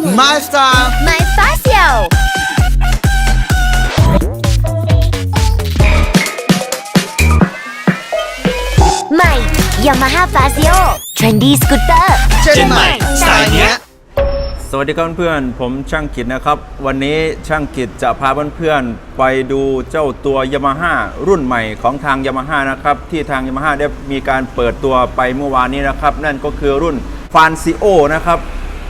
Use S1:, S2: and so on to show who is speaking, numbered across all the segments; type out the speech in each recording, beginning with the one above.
S1: My style
S2: My Facio ใหม่ Yamaha Fazio Trendy Scooter
S1: เจนใหม่สไตล์เนี้ย
S3: สวัสดีครับเพื่อนๆผมช่างกิจนะครับ วันนี้ช่างกิจจะพาเพื่อนๆไปดูเจ้าตัว Yamaha รุ่นใหม่ของทาง Yamaha นะครับ ที่ทาง Yamaha ได้มีการเปิดตัวไปเมื่อวานนี้นะครับ นั่นก็คือรุ่น f a n c i o นะครับ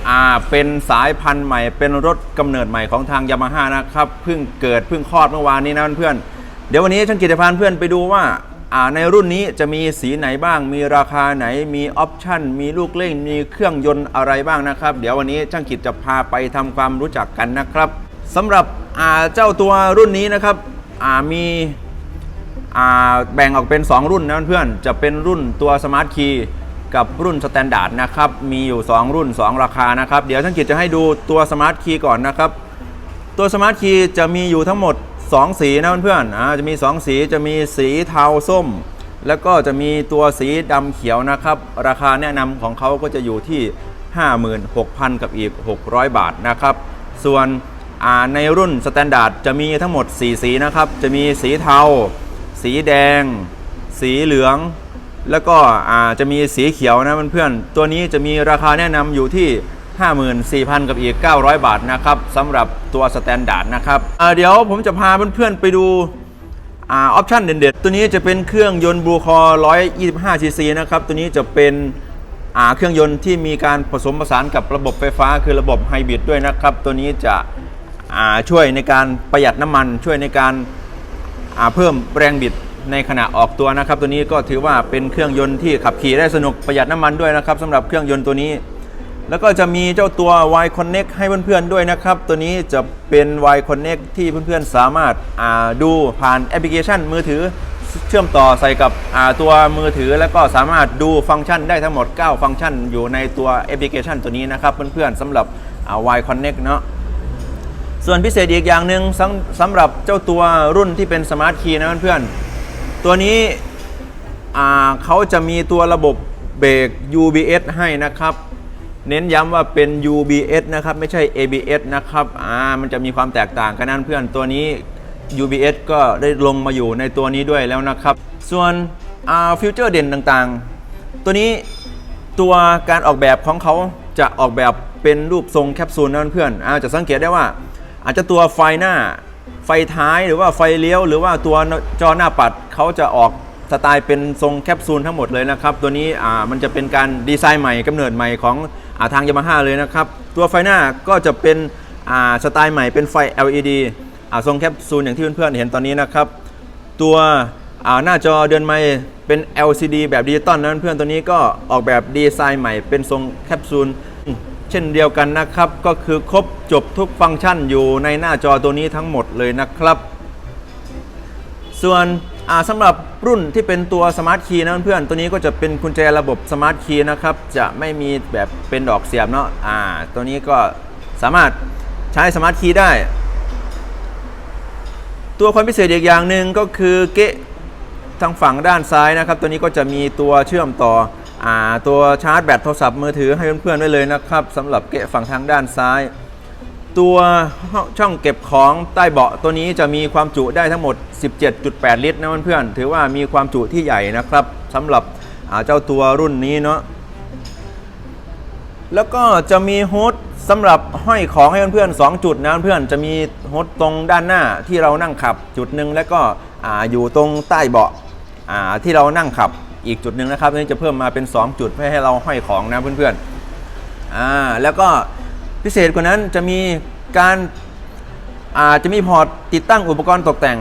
S3: อ่าเป็นสายพันธุ์ใหม่ เป็นรถกำเนิดใหม่ของทาง Yamaha นะครับเพิ่งเกิดเพิ่งคลอดเมื่อวานนี้นะเพื่อนๆเดี๋ยววันนี้ช่างกิจจะพาเพื่อนไปดูว่าอ่าในรุ่นนี้จะมีสีไหนบ้าง มีราคาไหนมีออปชั่น มีลูกเล่นมีเครื่องยนต์อะไรบ้างนะครับ เดี๋ยววันนี้ช่างกิจจะพาไปทำความรู้จักกันนะครับสำหรับอ่าเจ้าตัวรุ่นนี้นะครับอ่ามีอ่าแบ่งออกเป็น 2 รุ่นนะเพื่อนๆจะเป็นรุ่นตัวสมาร์ทคีย์ กับรุ่นสแตนดาร์ดนะครับ มีอยู่ 2 รุ่น 2 ราคานะครับ เดี๋ยวช่างกิจจะให้ดูตัวสมาร์ทคีย์ก่อนนะครับ ตัวสมาร์ทคีย์จะมีอยู่ทั้งหมด 2 สีนะเพื่อนๆอ่าจะมี 2 สีจะมีสีเทาส้ม แล้วก็จะมีตัวสีดำเขียวนะครับ ราคาแนะนำของเขาก็จะอยู่ที่ 56,000 กับอีก 600 บาทนะครับ ส่วนในรุ่นสแตนดาร์ดจะมีทั้งหมด 4 สีนะครับ จะมีสีเทา สีแดง สีเหลือง แล้วก็จะมีสีเขียวนะเพื่อนๆตัวนี้จะมีราคาแนะนำอยู่ที่54,000 กับอีก 900 บาทนะครับสำหรับตัวสแตนดาร์ดนะครับเดี๋ยวผมจะพาเพื่อนๆไปดูออปชั่นเด่นๆ ตัวนี้จะเป็นเครื่องยนต์บลูคอ125 cc นะครับ ตัวนี้จะเป็นเครื่องยนต์ที่มีการผสมผสานกับระบบไฟฟ้าคือระบบไฮบริดด้วยนะครับ ตัวนี้จะช่วยในการประหยัดน้ำมันช่วยในการเพิ่มแรงบิด ในขณะออกตัวนะครับ ตัวนี้ก็ถือว่าเป็นเครื่องยนต์ที่ขับขี่ได้สนุกประหยัดน้ำมันด้วยนะครับสำหรับเครื่องยนต์ตัวนี้ แล้วก็จะมีเจ้าตัว Y Connect ให้เพื่อนๆด้วยนะครับ ตัวนี้จะเป็น Y Connect ที่เพื่อนๆสามารถาดูผ่านแอปพลิเคชันมือถือเชื่อมต่อใส่กับตัวมือถือ แล้วก็สามารถดูฟังก์ชันได้ทั้งหมด 9 ฟังก์ชันอยู่ในตัวแอปพลิเคชันตัวนี้นะครับเพื่อนๆสำหรับ Y Connect เนาะส่วนพิเศษอีกอย่างหนึ่งสำสำหรับเจ้าตัวรุ่นที่เป็นสมาร์ทคีย์นะเพื่อนๆ ตัวนี้เขาจะมีตัวระบบเบรก UBS ให้นะครับ เน้นย้ำว่าเป็น UBS นะครับ ไม่ใช่ ABS นะครับมันจะมีความแตกต่างกันนั่นเพื่อนตัวนี้ UBS ก็ได้ลงมาอยู่ในตัวนี้ด้วยแล้วนะครับ ส่วนฟิวเจอร์เด่นต่างๆ ตัวนี้ตัวการออกแบบของเขาจะออกแบบเป็นรูปทรงแคปซูลนั่นเพื่อนอาจะสังเกตได้ว่า อาจจะตัวไฟหน้า ไฟท้ายหรือว่าไฟเลี้ยว หรือว่าตัวจอหน้าปัดเขาจะออกสไตล์เป็นทรงแคปซูลทั้งหมดเลยนะครับ ตัวนี้อ่ามันจะเป็นการดีไซน์ใหม่กำเนิดใหม่ของอาทางยามาฮ่าเลยนะครับ ตัวไฟหน้าก็จะเป็นอ่าสไตล์ใหม่เป็นไฟ LED อ่าทรงแคปซูลอย่างที่เพื่อนๆเห็นตอนนี้นะครับ ตัวอ่าหน้าจอเดือนไม้เป็น LCD แบบดิจิตอลนั้นเพื่อนตัวนี้ก็ออกแบบดีไซน์ใหม่เป็นทรงแคปซูล เช่นเดียวกันนะครับ ก็คือครบจบทุกฟังก์ชันอยู่ในหน้าจอตัวนี้ทั้งหมดเลยนะครับ ส่วนสำหรับรุ่นที่เป็นตัวสมาร์ทคีย์นะเพื่อนๆตัวนี้ก็จะเป็นกุญแจระบบสมาร์ทคีย์นะครับ จะไม่มีแบบเป็นดอกเสียบเนาะอ่า ตัวนี้ก็สามารถใช้สมาร์ทคีย์ได้ ตัวความพิเศษอีกอย่างหนึ่งก็คือเกะทางฝั่งด้านซ้ายนะครับ ตัวนี้ก็จะมีตัวเชื่อมต่อ ตัวชาร์จแบตโทรศัพท์มือถือให้เพื่อนๆได้เลยนะครับสำหรับเกะฝั่งทางด้านซ้าย ตัวช่องเก็บของใต้เบาะตัวนี้จะมีความจุได้ทั้งหมด 17.8 ลิตรนะเพื่อนๆถือว่ามีความจุที่ใหญ่นะครับสำหรับเจ้าตัวรุ่นนี้เนาะแล้วก็จะมีโฮสสำหรับห้อยของให้เพื่อนๆ2จุดนะเพื่อนจะมีโฮสตรงด้านหน้าที่เรานั่งขับจุดหนึ่งแล้วก็ออยู่ตรงใต้เบาะที่เรานั่งขับ อีกจุดหนึ่งนะครับนี่จะเพิ่มมาเป็น 2 จุดเพื่อให้เราห้อยของนะเพื่อนๆอ่าแล้วก็พิเศษกว่านั้นจะมีการอ่าจะมีพอร์ตติดตั้งอุปกรณ์ตกแต่ง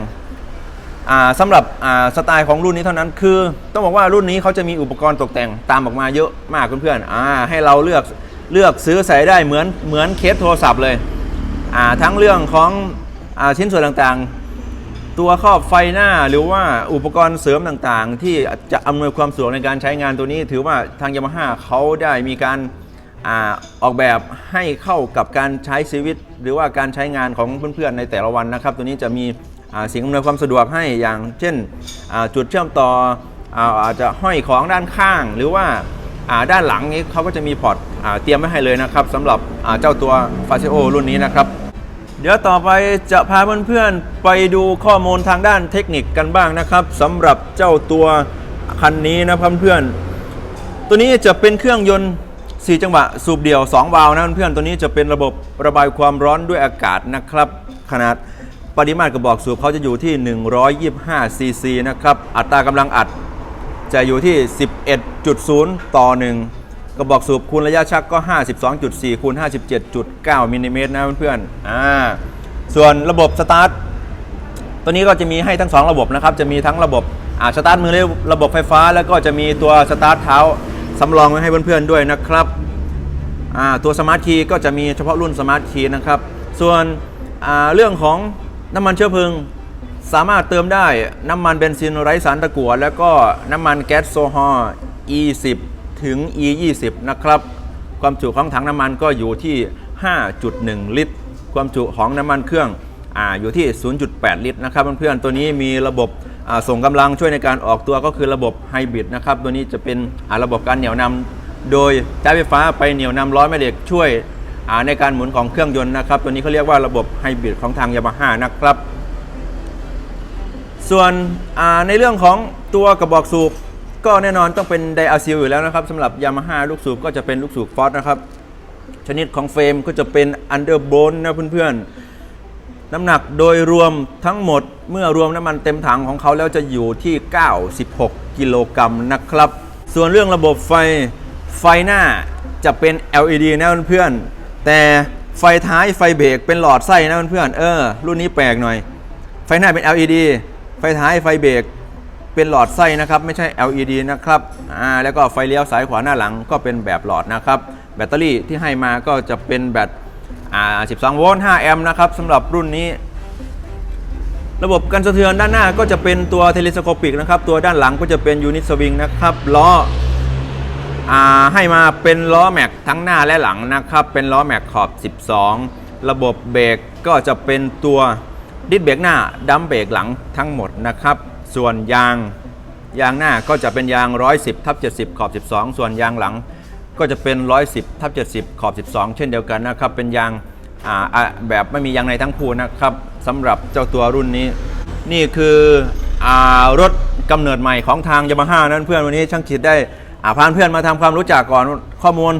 S3: อ่าสำหรับอ่าสไตล์ของรุ่นนี้เท่านั้นคือ ต้องบอกว่ารุ่นนี้เขาจะมีอุปกรณ์ตกแต่งตามออกมาเยอะมากเพื่อนๆอ่าให้เราเลือกเลือกซื้อใส่ได้เหมือนเหมือนเคสโทรศัพท์เลยอ่าทั้งเรื่องของอ่าชิ้นส่วนต่างๆ ตัวครอบไฟหน้าหรือว่าอุปกรณ์เสริมต่างๆ ที่จะอำนวยความสะดวกในการใช้งานตัวนี้ ถือว่าทางยามาฮ่าเขาได้มีการอาออกแบบให้เข้ากับการใช้ชีวิต หรือว่าการใช้งานของเพื่อนๆในแต่ละวันนะครับ ตัวนี้จะมีสิ่งอำนวยความสะดวกให้อย่าง เช่นจุดเชื่อมต่ออาอาจจะห้อยของด้านข้าง หรือว่าด้านหลังนี้เขาก็จะมีพอร์ตเตรียมไว้ให้เลยนะครับสำหรับเจ้าตัวฟาเซโอรุ่นนี้นะครับ เดี๋ยวต่อไปจะพาเพื่อนๆ ไปดูข้อมูลทางด้านเทคนิคกันบ้างนะครับสำหรับเจ้าตัวคันนี้นะเพื่อนๆ ตัวนี้จะเป็นเครื่องยนต์ 4 จังหวะ สูบเดี่ยว 2 วาล์วนะเพื่อนๆ ตัวนี้จะเป็นระบบระบายความร้อนด้วยอากาศนะครับ ขนาดปริมาตรกระบอกสูบเขาจะอยู่ที่ 125 ซีซีนะครับ อัตรากำลังอัดจะอยู่ที่ 11.0 ต่อ 1 กระบอกสูบคูณระยะชักก็ 52.4คูณ57.9มิลลิเมตรนะเพื่อนๆอ่าส่วนระบบสตาร์ทตัวนี้ก็จะมีให้ทั้ง 2 ระบบนะครับ จะมีทั้งระบบอ่าสตาร์ทมือและระบบไฟฟ้า แล้วก็จะมีตัวสตาร์ทเท้าสำรองไว้ให้เพื่อนๆด้วยนะครับอ่าตัวสมาร์ทคีย์ก็จะมีเฉพาะรุ่นสมาร์ทคีย์นะครับ ส่วนอ่าเรื่องของน้ำมันเชื้อเพลิงสามารถเติมได้น้ำมันเบนซินไร้สารตะกั่วแล้วก็น้ำมันแก๊สโซฮอล์ E10 ถึง E20 นะครับ ความจุของถังน้ำมันก็อยู่ที่ 5.1 ลิตร ความจุของน้ำมันเครื่องออยู่ที่ 0.8 ลิตรนะครับเพื่อนๆ ตัวนี้มีระบบส่งกำลังช่วยในการออกตัวก็คือระบบไฮบริดนะครับ ตัวนี้จะเป็นระบบการเหนี่ยวนำโดยใช้ไฟฟ้าไปเหนี่ยวนำร้อยแม่เหล็กช่วยในการหมุนของเครื่องยนต์นะครับ ตัวนี้เขาเรียกว่าระบบไฮบริดของทางยามาฮ่านะครับ ส่วนในเรื่องของตัวกระบอกสูบ ก็แน่นอนต้องเป็นไดอะซิลอยู่แล้วนะครับสำหรับยามาฮ่าลูกสูบก็จะเป็นลูกสูบฟอสนะครับ ชนิดของเฟรมก็จะเป็นอันเดอร์โบนนะเพื่อนๆ น้ำหนักโดยรวมทั้งหมดเมื่อรวมน้ำมันเต็มถังของเขาแล้วจะอยู่ที่ 96 กิโลกรัมนะครับ ส่วนเรื่องระบบไฟไฟหน้าจะเป็น LED นะเพื่อนๆแต่ไฟท้ายไฟเบรกเป็นหลอดไส้นะเพื่อนๆเออรุ่นนี้แปลกหน่อย ไฟหน้าเป็น LED ไฟท้ายไฟเบรก เป็นหลอดไส้นะครับไม่ใช่ LED นะครับอ่าแล้วก็ไฟเลี้ยวซ้ายขวาหน้าหลังก็เป็นแบบหลอดนะครับ แบตเตอรี่ที่ให้มาก็จะเป็นแบตอ่า12โวลต์5แอมป์นะครับสำหรับรุ่นนี้ ระบบกันสะเทือนด้านหน้าก็จะเป็นตัวเทเลสโคปิกนะครับ ตัวด้านหลังก็จะเป็นยูนิตสวิงนะครับล้ออ่าให้มาเป็นล้อแม็กทั้งหน้าและหลังนะครับ เป็นล้อแม็กขอบ 12 ระบบเบรกก็จะเป็นตัวดิสเบรกหน้าดัมเบรกหลังทั้งหมดนะครับ ส่วนยางยางหน้าก็จะเป็นยาง 110ทับ70 ขอบ 12 ส่วนยางหลังก็จะเป็น 110ทับ70 ขอบ 12 เช่นเดียวกันนะครับ เป็นยางาแบบไม่มียางในทั้งคู่นะครับสำหรับเจ้าตัวรุ่นนี้ นี่คืออรถกำเนิดใหม่ของทางยามาฮ่านั้นเพื่อนวันนี้ช่างคิดได้าพาเพื่อนมาทำความรู้จักก่อนข้อมูล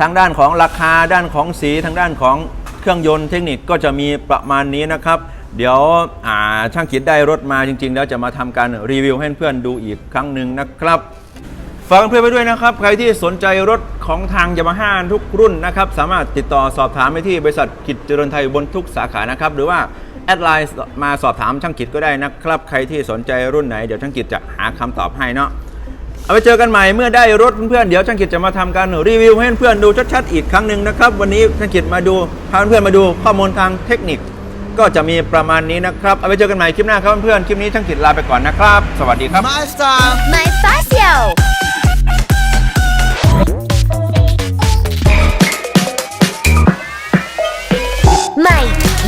S3: ทางด้านของราคาด้านของสีทางด้านของเครื่องยนต์เทคนิคก็จะมีประมาณนี้นะครับ เดี๋ยวช่างคิดได้รถมาจริง ๆ แล้วจะมาทำการรีวิวให้เพื่อนดูอีกครั้งหนึ่งนะครับฝากเพื่อนไปด้วยนะครับ ใครที่สนใจรถของทางยามาฮ่าทุกรุ่นนะครับ สามารถติดต่อสอบถามไปที่บริษัทกิจเจริญไทยบนทุกสาขานะครับ หรือว่าแอดไลน์มาสอบถามช่างกิจก็ได้นะครับ ใครที่สนใจรุ่นไหนเดี๋ยวช่างกิจจะหาคำตอบให้เนาะเอาไปเจอกันใหม่เมื่อได้รถเพื่อนๆเดี๋ยวช่างกิจจะมาทำการรีวิวให้เพื่อนๆดูชัดๆอีกครั้งหนึ่งนะครับ วันนี้ช่างกิจมาดูพาเพื่อนมาดูข้อมูลทางเทคนิค ก็จะมีประมาณนี้นะครับ เอาไปเจอกันใหม่คลิปหน้าครับเพื่อนๆ คลิปนี้ช่างกิจลาไปก่อนนะครับ สวัสดีครับ
S1: มาสเตอร์
S2: My Facio ใหม่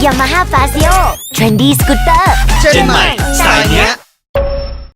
S2: Yamaha Fazio Trendy Scooter
S1: เจนใหม่สไตล์เนี้ย